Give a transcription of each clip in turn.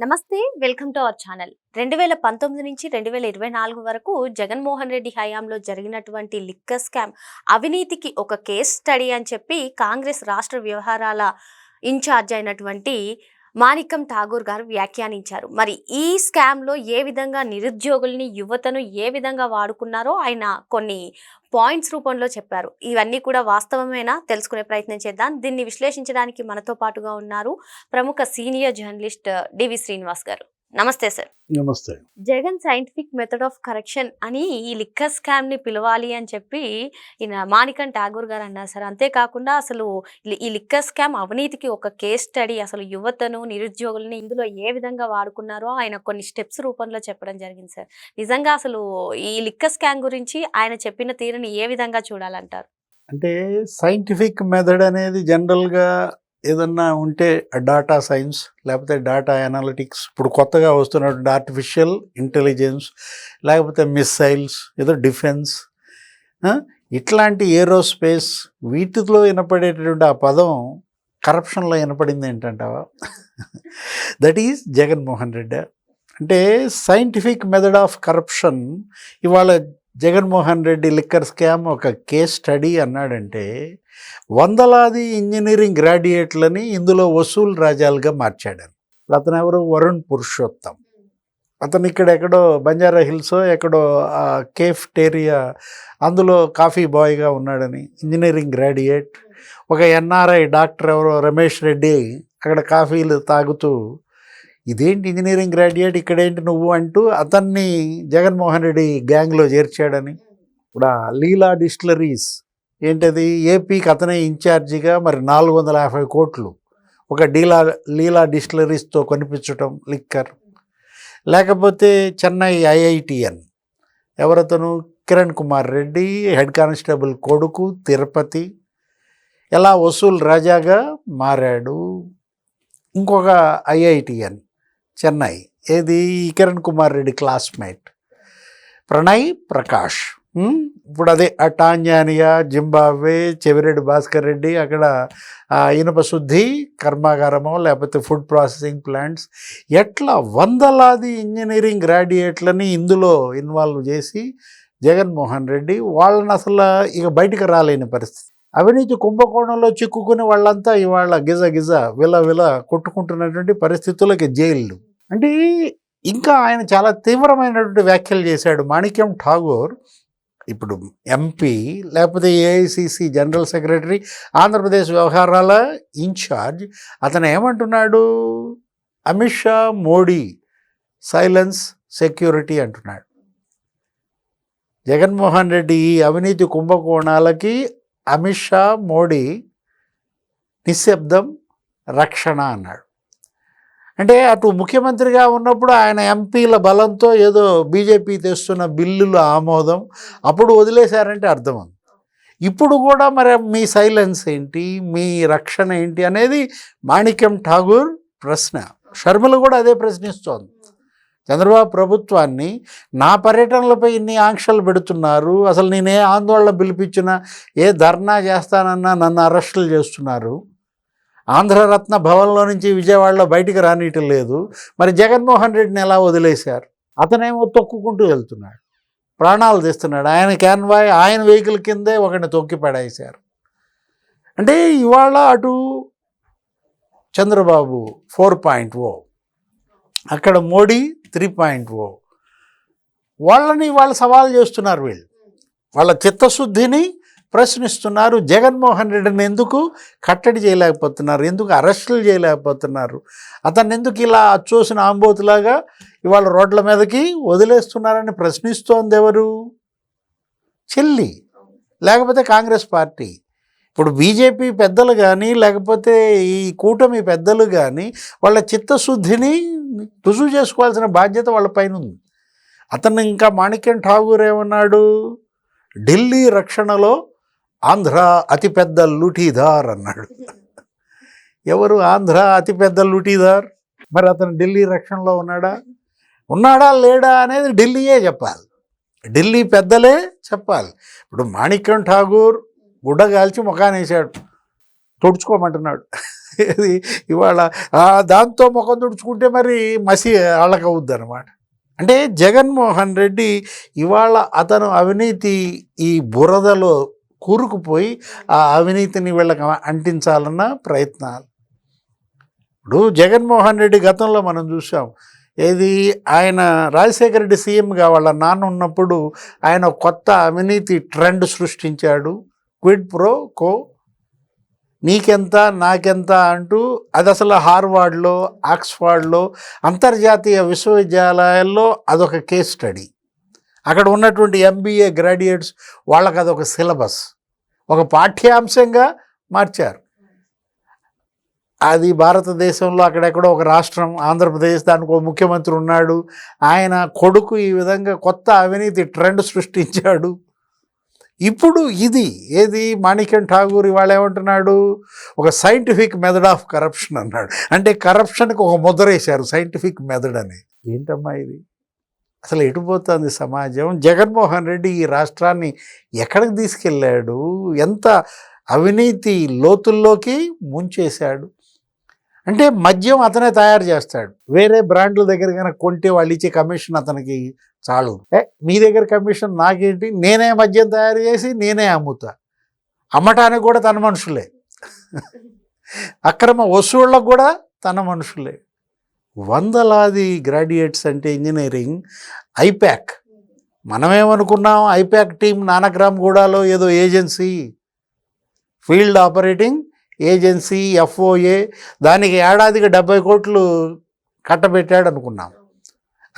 నమస్తే welcome to our channel. రెండు వేల పంతొమ్మిది నుంచి రెండు వేల ఇరవై నాలుగు వరకు జగన్మోహన్ రెడ్డి హయాంలో జరిగినటువంటి లిక్కర్ స్కామ్ అవినీతికి ఒక కేస్ స్టడీ అని చెప్పి కాంగ్రెస్ రాష్ట్ర వ్యవహారాల ఇన్ఛార్జ్ అయినటువంటి మాణికం ఠాగూర్ గారు వ్యాఖ్యానించారు. మరి ఈ స్కామ్లో ఏ విధంగా నిరుద్యోగుల్ని యువతను ఏ విధంగా వాడుకున్నారో ఆయన కొన్ని పాయింట్స్ రూపంలో చెప్పారు. ఇవన్నీ కూడా వాస్తవమేనా? తెలుసుకునే ప్రయత్నం చేద్దాం. దీన్ని విశ్లేషించడానికి మనతో పాటుగా ఉన్నారు ప్రముఖ సీనియర్ జర్నలిస్ట్ డివి శ్రీనివాస్ గారు. నమస్తే సార్. నమస్తే. Jagan scientific method of correction అని ఈ లిక్కర్ స్కామ్ని పిలవాలి అని చెప్పి ఈయన మాణికన్ ఠాగూర్ గారు అన్నారు సార్. అంతేకాకుండా అసలు ఈ- లిక్కర్ స్కామ్ అవినీతికి ఒక కేస్ స్టడీ అసలు యువతను నిరుద్యోగుల్ని ఇందులో ఏ విధంగా వాడుకున్నారో ఆయన కొన్ని స్టెప్స్ రూపంలో చెప్పడం జరిగింది సార్. నిజంగా అసలు ఈ లిక్కర్ స్కామ్ గురించి ఆయన చెప్పిన తీరుని ఏ విధంగా చూడాలంటారు? అంటే సైంటిఫిక్ మెథడ్ అనేది జనరల్గా ఏదన్నా ఉంటే డాటా సైన్స్ లేకపోతే డాటా అనాలిటిక్స్ ఇప్పుడు కొత్తగా వస్తున్నటువంటి ఆర్టిఫిషియల్ ఇంటెలిజెన్స్ లేకపోతే మిస్సైల్స్ ఏదో డిఫెన్స్ ఇట్లాంటి ఏరోస్పేస్ వీటిలో వినపడేటటువంటి ఆ పదం కరప్షన్లో వినపడింది ఏంటంటావా? That is Jaganmohan Reddy. అంటే సైంటిఫిక్ మెథడ్ ఆఫ్ కరప్షన్ ఇవాళ జగన్మోహన్ రెడ్డి లిక్కర్ స్కామ్ ఒక కేస్ స్టడీ అన్నాడంటే వందలాది ఇంజనీరింగ్ గ్రాడ్యుయేట్లని ఇందులో వసూలు రాజాలుగా మార్చాడని. అతను ఎవరు వరుణ్ పురుషోత్తం. అతను ఇక్కడ ఎక్కడో బంజారా హిల్స్ ఎక్కడో కేఫ్ టేరియా అందులో కాఫీ బాయ్గా ఉన్నాడని. Engineering graduate. ఒక ఎన్ఆర్ఐ డాక్టర్ ఎవరో? రమేష్ రెడ్డి. అక్కడ కాఫీలు తాగుతూ ఇదేంటి ఇంజనీరింగ్ గ్రాడ్యుయేట్ ఇక్కడేంటి నువ్వు అంటూ అతన్ని జగన్మోహన్ రెడ్డి గ్యాంగ్లో చేర్చాడని. ఇప్పుడు ఆ లీలా డిస్టిలరీస్ ఏంటది? ఏపీకి అతనే ఇన్ఛార్జిగా మరి నాలుగు వందల యాభై కోట్లు ఒక డీలా లీలా డిస్టిలరీస్తో కొనిపించటం లిక్కర్. లేకపోతే చెన్నై ఐఐటిఎన్ ఎవరతను? కిరణ్ కుమార్ రెడ్డి హెడ్ కానిస్టేబుల్ కొడుకు తిరుపతి. ఎలా వసూల్ రాజాగా మారాడు? ఇంకొక ఐఐటిఎన్ చెన్నై. ఏది? ఈ కిరణ్ కుమార్ రెడ్డి క్లాస్మేట్. ప్రణయ్ ప్రకాష్. ఇప్పుడు అదే ఆ టాంజానియా జింబాబ్వే చెవిరెడ్డి భాస్కర్ రెడ్డి అక్కడ ఇనుప శుద్ధి కర్మాగారమో లేకపోతే ఫుడ్ ప్రాసెసింగ్ ప్లాంట్స్. ఎట్లా వందలాది ఇంజనీరింగ్ గ్రాడ్యుయేట్లని ఇందులో ఇన్వాల్వ్ చేసి జగన్మోహన్ రెడ్డి వాళ్ళని అసలు ఇక బయటికి రాలేని పరిస్థితి. అవినీతి కుంభకోణంలో చిక్కుకుని వాళ్ళంతా ఇవాళ గిజ గిజ విల విల కొట్టుకుంటున్నటువంటి పరిస్థితులకి జైళ్ళు. అంటే ఇంకా ఆయన చాలా తీవ్రమైనటువంటి వ్యాఖ్యలు చేశాడు. మాణిక్యం ఠాగూర్ ఇప్పుడు ఎంపీ లేకపోతే ఏఐసిసి జనరల్ సెక్రటరీ ఆంధ్రప్రదేశ్ వ్యవహారాల ఇన్ఛార్జ్ అతను ఏమంటున్నాడు? అమిత్ షా మోడీ సైలెన్స్ సెక్యూరిటీ అంటున్నాడు. జగన్మోహన్ రెడ్డి ఈ అవినీతి కుంభకోణాలకి అమిత్ షా మోడీ నిశ్శబ్దం రక్షణ అన్నాడు. అంటే అటు ముఖ్యమంత్రిగా ఉన్నప్పుడు ఆయన ఎంపీల బలంతో ఏదో బీజేపీ తెస్తున్న బిల్లుల ఆమోదం అప్పుడు వదిలేశారంటే అర్థం ఉంది. ఇప్పుడు కూడా మరి మీ సైలెన్స్ ఏంటి? మీ రక్షణ ఏంటి? అనేది మాణిక్యం ఠాగూర్ ప్రశ్న. షర్మిల కూడా అదే ప్రశ్నిస్తోంది. చంద్రబాబు ప్రభుత్వాన్ని నా పర్యటనలపై ఇన్ని ఆంక్షలు పెడుతున్నారు. అసలు నేనే ఆందోళన పిలిపించినా ఏ ధర్నా చేస్తానన్నా నన్ను అరెస్టులు చేస్తున్నారు. ఆంధ్రరత్న భవన్లో నుంచి విజయవాడలో బయటికి రానియటం లేదు. మరి జగన్మోహన్ రెడ్డిని ఎలా వదిలేశారు? అతనేమో తొక్కుకుంటూ వెళ్తున్నాడు. ప్రాణాలు తీస్తున్నాడు. ఆయన క్యాన్వాయ్ ఆయన వెహికల్ కిందే ఒకరిని తొక్కి పడేశారు. అంటే ఇవాళ అటు చంద్రబాబు ఫోర్ పాయింట్ ఓ అక్కడ మోడీ త్రీ పాయింట్ ఓ. వాళ్ళని వాళ్ళు సవాల్ చేస్తున్నారు వీళ్ళు. వాళ్ళ చిత్తశుద్ధిని ప్రశ్నిస్తున్నారు. జగన్మోహన్ రెడ్డిని ఎందుకు కట్టడి చేయలేకపోతున్నారు? ఎందుకు అరెస్టులు చేయలేకపోతున్నారు? అతన్ని ఎందుకు ఇలా అచ్చోసిన ఆంబోతులాగా ఇవాళ రోడ్ల మీదకి వదిలేస్తున్నారని ప్రశ్నిస్తోంది ఎవరు? చెల్లి. లేకపోతే కాంగ్రెస్ పార్టీ. ఇప్పుడు బీజేపీ పెద్దలు కానీ లేకపోతే ఈ కూటమి పెద్దలు కానీ వాళ్ళ చిత్తశుద్ధిని రుజువు చేసుకోవాల్సిన బాధ్యత వాళ్ళ పైన ఉంది. అతను ఇంకా మాణిక్యం ఠాగూర్ ఏమన్నాడు? ఢిల్లీ రక్షణలో ఆంధ్ర అతిపెద్ద లూటీదార్ అన్నాడు. ఎవరు ఆంధ్ర అతిపెద్ద లూటీదార్? మరి అతను ఢిల్లీ రక్షణలో ఉన్నాడా? ఉన్నాడా లేడా అనేది ఢిల్లీయే చెప్పాలి. ఢిల్లీ పెద్దలే చెప్పాలి. ఇప్పుడు మాణిక్యం ఠాగూర్ గుడ్డ కాల్చి ముఖానేసాడు తుడుచుకోమంటున్నాడు. ఇది ఇవాళ దాంతో ముఖం తుడుచుకుంటే మరి మసి అళ్ళకవుద్ది అనమాట అంటే జగన్మోహన్ రెడ్డి ఇవాళ అతను అవినీతి ఈ బురదలో కూరుకుపోయి ఆ అవినీతిని వీళ్ళకి అంటించాలన్న ప్రయత్నాలు. ఇప్పుడు జగన్మోహన్ రెడ్డి గతంలో మనం చూసాం ఏది ఆయన రాజశేఖర రెడ్డి సీఎంగా వాళ్ళ నాన్న ఉన్నప్పుడు ఆయన కొత్త అవినీతి ట్రెండ్ సృష్టించాడు. క్విడ్ ప్రో కో నీకెంత నాకెంత అంటూ అది అసలు హార్వార్డ్లో ఆక్స్ఫర్డ్లో అంతర్జాతీయ విశ్వవిద్యాలయాల్లో అదొక కేస్ స్టడీ. అక్కడ ఉన్నటువంటి ఎంబీఏ గ్రాడ్యుయేట్స్ వాళ్ళకి అదొక సిలబస్ ఒక పాఠ్యాంశంగా మార్చారు. అది భారతదేశంలో అక్కడెక్కడో ఒక రాష్ట్రం ఆంధ్రప్రదేశ్ దానికి ఒక ముఖ్యమంత్రి ఉన్నాడు. ఆయన కొడుకు ఈ విధంగా కొత్త అవినీతి ట్రెండ్ సృష్టించాడు. ఇప్పుడు ఇది ఏది? మాణిక్యం ఠాగూర్ ఇవాళ ఏమంటున్నాడు? ఒక సైంటిఫిక్ మెథడ్ ఆఫ్ కరప్షన్ అన్నాడు. అంటే కరప్షన్కి ఒక ముద్ర వేశారు సైంటిఫిక్ మెథడ్ అని. ఏంటమ్మా ఇది? అసలు ఎటుపోతుంది సమాజం? జగన్మోహన్ రెడ్డి ఈ రాష్ట్రాన్ని ఎక్కడికి తీసుకెళ్ళాడు? ఎంత అవినీతి లోతుల్లోకి ముంచేశాడు? అంటే మద్యం అతనే తయారు చేస్తాడు. వేరే బ్రాండ్ల దగ్గర కనుక కొంటే వాళ్ళు ఇచ్చే కమిషన్ అతనికి చాలు. ఏ మీ దగ్గర కమిషన్ నాకేంటి? నేనే మద్యం తయారు చేసి నేనే అమ్ముతా. అమ్మటానికి కూడా తన మనుషులే. అక్రమ వసూళ్ళకు కూడా తన మనుషులే. వందలాది గ్రాడ్యుయేట్స్ అంటే ఇంజనీరింగ్ ఐప్యాక్ మనమేమనుకున్నాం ఐప్యాక్ టీం నానగ్రామ్ గూడాలో ఏదో agency field operating agency FOA దానికి ఏడాదికి డెబ్బై కోట్లు కట్టబెట్టాడు అనుకున్నాం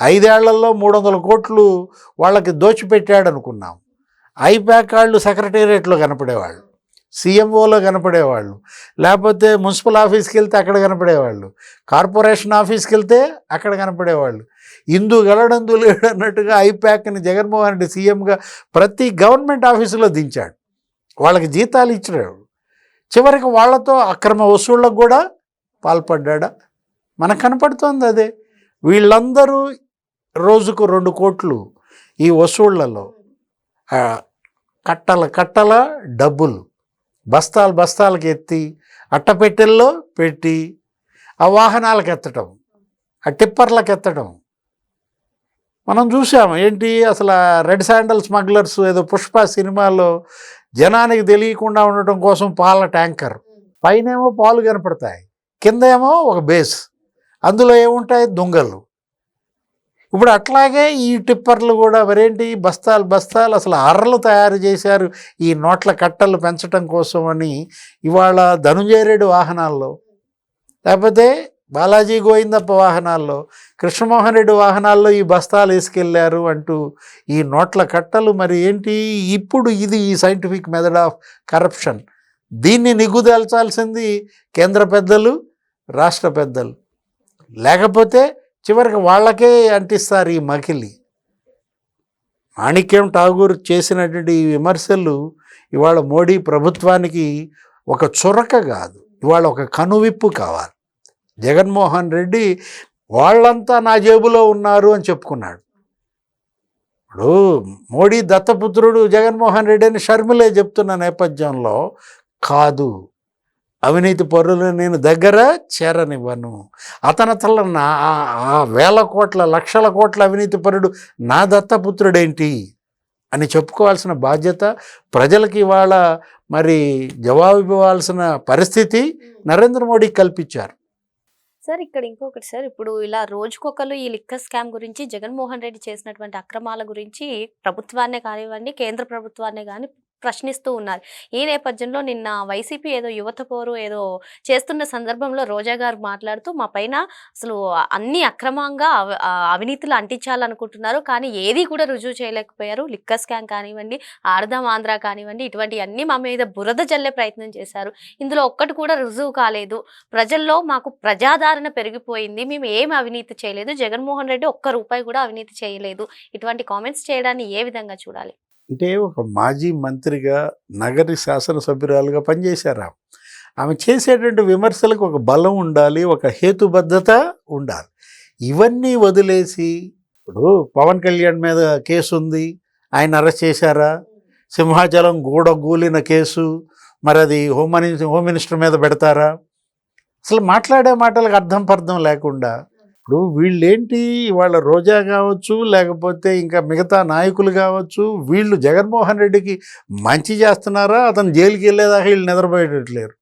ఐదేళ్ళలో మూడు వందల కోట్లు వాళ్ళకి దోచిపెట్టాడు అనుకున్నాం ఐప్యాక్ వాళ్ళు సెక్రటేరియట్లో కనపడేవాళ్ళు. సీఎంఓలో కనపడేవాళ్ళు. లేకపోతే మున్సిపల్ ఆఫీస్కి వెళ్తే అక్కడ కనపడేవాళ్ళు. కార్పొరేషన్ ఆఫీస్కి వెళ్తే అక్కడ కనపడేవాళ్ళు. ఇందు గలడందు లేడు అన్నట్టుగా ఐప్యాక్ని జగన్మోహన్ రెడ్డి సీఎంగా ప్రతి గవర్నమెంట్ ఆఫీసులో దించాడు. వాళ్ళకి జీతాలు ఇచ్చాడు. చివరికి వాళ్ళతో అక్రమ వసూళ్ళకు కూడా పాల్పడ్డా మనకు కనపడుతోంది అదే. వీళ్ళందరూ రోజుకు రెండు కోట్లు ఈ వసూళ్ళలో కట్టల కట్టల డబ్బులు. బస్తాలు బస్తాలకు ఎత్తి అట్టపెట్టెల్లో పెట్టి ఆ వాహనాలకు ఎత్తటం ఆ టిప్పర్లకు ఎత్తడం మనం చూసాము ఏంటి అసలు రెడ్ శాండల్ స్మగ్లర్స్ ఏదో పుష్ప సినిమాలో జనానికి తెలియకుండా ఉండటం కోసం పాల ట్యాంకర్. పైనేమో పాలు కనపడతాయి కింద ఏమో ఒక బేస్. అందులో ఏముంటాయి? దొంగలు. ఇప్పుడు అట్లాగే ఈ టిప్పర్లు కూడా మరేంటి? బస్తాలు బస్తాలు అసలు అర్రలు తయారు చేశారు ఈ నోట్ల కట్టలు పెంచడం కోసం అని ఇవాళ ధనుంజయరెడ్డి వాహనాల్లో. లేకపోతే బాలాజీ గోవిందప్ప వాహనాల్లో కృష్ణమోహన్ రెడ్డి వాహనాల్లో ఈ బస్తాలు వేసుకెళ్ళారు అంటూ ఈ నోట్ల కట్టలు మరి ఏంటి? ఇప్పుడు ఇది ఈ సైంటిఫిక్ మెథడ్ ఆఫ్ కరప్షన్. దీన్ని నిగ్గుదేల్చాల్సింది కేంద్ర పెద్దలు రాష్ట్ర పెద్దలు. లేకపోతే చివరికి వాళ్ళకే అంటిస్తారు ఈ మకిలి మాణిక్యం ఠాగూర్ చేసినటువంటి ఈ విమర్శలు ఇవాళ మోడీ ప్రభుత్వానికి ఒక చురక కాదు. ఇవాళ ఒక కనువిప్పు కావాలి. జగన్మోహన్ రెడ్డి వాళ్ళంతా నా జేబులో ఉన్నారు అని చెప్పుకున్నాడు. ఇప్పుడు మోడీ దత్తపుత్రుడు జగన్మోహన్ రెడ్డి అని షర్మిలే చెప్తున్న నేపథ్యంలో కాదు. అవినీతి పరులు నేను దగ్గర చేరనివ్వను. అతను తల నా ఆ- ఆ వేల కోట్ల లక్షల కోట్ల అవినీతి పరుడు నా దత్తపుత్రుడేంటి? అని చెప్పుకోవాల్సిన బాధ్యత ప్రజలకి ఇవాళ మరి జవాబు ఇవ్వాల్సిన పరిస్థితి నరేంద్ర మోడీ కల్పించారు. సార్ ఇక్కడ ఇంకొకటి సార్ ఇప్పుడు ఇలా రోజుకొకరు ఈ లిక్కర్ స్కామ్ గురించి జగన్మోహన్ రెడ్డి చేసినటువంటి అక్రమాల గురించి ప్రభుత్వాన్నే కానివ్వండి కేంద్ర ప్రభుత్వాన్నే కానీ ప్రశ్నిస్తూ ఉన్నారు. ఈ నేపథ్యంలో నిన్న వైసీపీ ఏదో యువత పోరు ఏదో చేస్తున్న సందర్భంలో రోజా గారు మాట్లాడుతూ మా పైన అసలు అన్ని అక్రమంగా అవ- అవినీతులు అంటించాలనుకుంటున్నారు. కానీ ఏది కూడా రుజువు చేయలేకపోయారు. లిక్కర్ స్కామ్ కానివ్వండి ఆర్దాం ఆంధ్ర కానివ్వండి ఇటువంటి అన్ని మా మీద బురద జల్లే ప్రయత్నం చేశారు. ఇందులో ఒక్కటి కూడా రుజువు కాలేదు. ప్రజల్లో మాకు ప్రజాదరణ పెరిగిపోయింది. మేము ఏం అవినీతి చేయలేదు. జగన్మోహన్ రెడ్డి ఒక్క రూపాయి కూడా అవినీతి చేయలేదు. ఇటువంటి కామెంట్స్ చేయడాన్ని ఏ విధంగా చూడాలి? అంటే ఒక మాజీ మంత్రిగా నగరి శాసనసభ్యురాలుగా పనిచేశారు ఆమె. ఆమె చేసేటువంటి విమర్శలకు ఒక బలం ఉండాలి ఒక హేతుబద్ధత ఉండాలి. ఇవన్నీ వదిలేసి ఇప్పుడు పవన్ కళ్యాణ్ మీద కేసు ఉంది ఆయన అరెస్ట్ చేశారా? సింహాచలం గూడ గూలిన కేసు మరి అది హోమ్ మినిస్టర్ హోమ్ మినిస్టర్ మీద పెడతారా? అసలు మాట్లాడే మాటలకు అర్థం పర్థం లేకుండా ఇప్పుడు వీళ్ళేంటి? వాళ్ళ రోజా కావచ్చు లేకపోతే ఇంకా మిగతా నాయకులు కావచ్చు వీళ్ళు జగన్మోహన్ రెడ్డికి మంచి చేస్తున్నారా? అతను జైలుకి వెళ్ళేదాకా వీళ్ళు నిద్రపోయేటట్లేరు.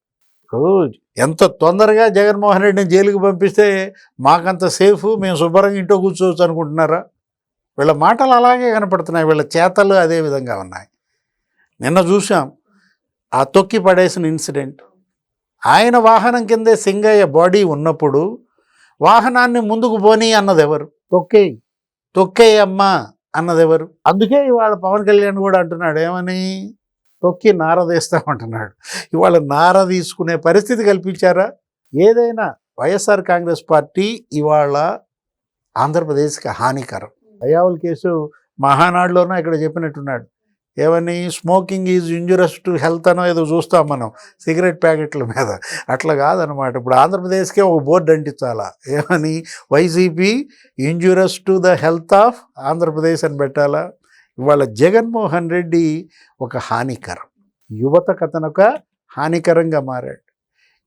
ఎంత తొందరగా జగన్మోహన్ రెడ్డిని జైలుకి పంపిస్తే మాకంత సేఫ్ మేము శుభ్రంగా ఇంట్లో కూర్చోవచ్చు అనుకుంటున్నారా? వీళ్ళ మాటలు అలాగే కనపడుతున్నాయి వీళ్ళ చేతలు అదే విధంగా ఉన్నాయి. నిన్న చూసాం ఆ తొక్కి పడేసిన ఇన్సిడెంట్. ఆయన వాహనం కిందే సింగయ్య బాడీ ఉన్నప్పుడు వాహనాన్ని ముందుకు పోనీ అన్నది ఎవరు తొక్కే తొక్కే అమ్మా అన్నది ఎవరు అందుకే ఇవాళ పవన్ కళ్యాణ్ కూడా అంటున్నాడు ఏమని? తొక్కి నారదీస్తామంటున్నాడు ఇవాళ నార తీసుకునే పరిస్థితి కల్పించారా? ఏదైనా వైఎస్ఆర్ కాంగ్రెస్ పార్టీ ఇవాళ ఆంధ్రప్రదేశ్కి హానికరం. అయావుల్ కేసు మహానాడులోనూ ఇక్కడ చెప్పినట్టున్నాడు ఏమని smoking is injurious to health అనో ఏదో చూస్తాం మనం సిగరెట్ ప్యాకెట్ల మీద. అట్లా కాదనమాట. ఇప్పుడు ఆంధ్రప్రదేశ్కే ఒక బోర్డు అంటించాలా? ఏమని YCP injurious to the health of Andhra Pradesh అని పెట్టాలా? ఇవాళ జగన్మోహన్ రెడ్డి ఒక హానికరం. యువత కథనొక హానికరంగా మారాడు.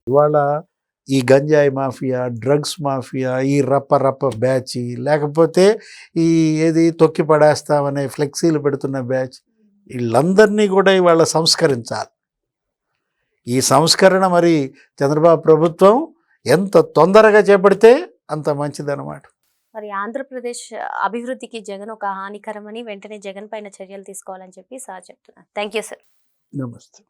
ఇవాళ ఈ గంజాయి మాఫియా డ్రగ్స్ మాఫియా ఈ రప్ప రప్ప బ్యాచ్ లేకపోతే ఈ ఏది తొక్కి పడేస్తామనే ఫ్లెక్సీలు పెడుతున్న బ్యాచ్ వీళ్ళందరినీ కూడా ఇవాళ సంస్కరించాలి. ఈ సంస్కరణ మరి చంద్రబాబు ప్రభుత్వం ఎంత తొందరగా చేపడితే అంత మంచిదన్నమాట. మరి ఆంధ్రప్రదేశ్ అభివృద్ధికి జగన్ ఒక హానికరమని వెంటనే జగన్ పైన చర్యలు తీసుకోవాలని చెప్పి సార్ చెప్తున్నారు. Thank you sir. నమస్తే.